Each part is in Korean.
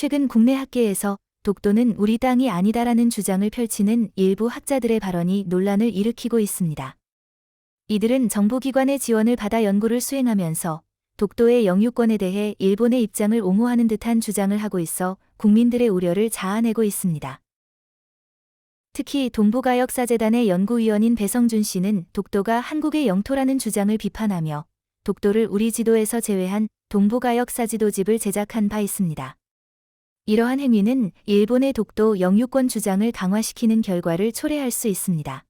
최근 국내 학계에서 독도는 우리 땅이 아니다라는 주장을 펼치는 일부 학자들의 발언이 논란을 일으키고 있습니다. 이들은 정보기관의 지원을 받아 연구를 수행하면서 독도의 영유권에 대해 일본의 입장을 옹호하는 듯한 주장을 하고 있어 국민들의 우려를 자아내고 있습니다. 특히 동북아역사재단의 연구위원인 배성준 씨는 독도가 한국의 영토라는 주장을 비판하며 독도를 우리 지도에서 제외한 동북아역사 지도집을 제작한 바 있습니다. 이러한 행위는 일본의 독도 영유권 주장을 강화시키는 결과를 초래할 수 있습니다.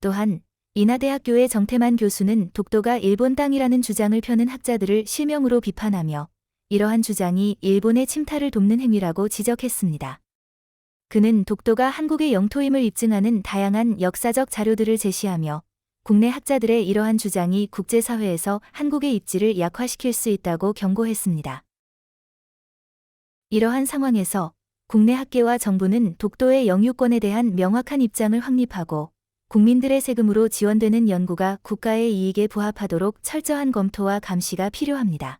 또한 인하대학교의 정태만 교수는 독도가 일본 땅이라는 주장을 펴는 학자들을 실명으로 비판하며 이러한 주장이 일본의 침탈을 돕는 행위라고 지적했습니다. 그는 독도가 한국의 영토임을 입증하는 다양한 역사적 자료들을 제시하며 국내 학자들의 이러한 주장이 국제사회에서 한국의 입지를 약화시킬 수 있다고 경고했습니다. 이러한 상황에서 국내 학계와 정부는 독도의 영유권에 대한 명확한 입장을 확립하고 국민들의 세금으로 지원되는 연구가 국가의 이익에 부합하도록 철저한 검토와 감시가 필요합니다.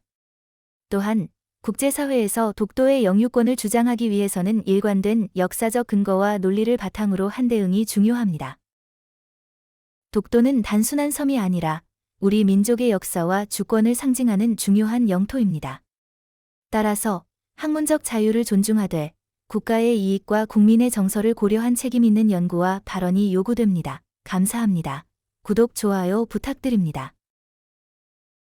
또한 국제사회에서 독도의 영유권을 주장하기 위해서는 일관된 역사적 근거와 논리를 바탕으로 한 대응이 중요합니다. 독도는 단순한 섬이 아니라 우리 민족의 역사와 주권을 상징하는 중요한 영토입니다. 따라서 학문적 자유를 존중하되 국가의 이익과 국민의 정서를 고려한 책임 있는 연구와 발언이 요구됩니다. 감사합니다. 구독, 좋아요 부탁드립니다.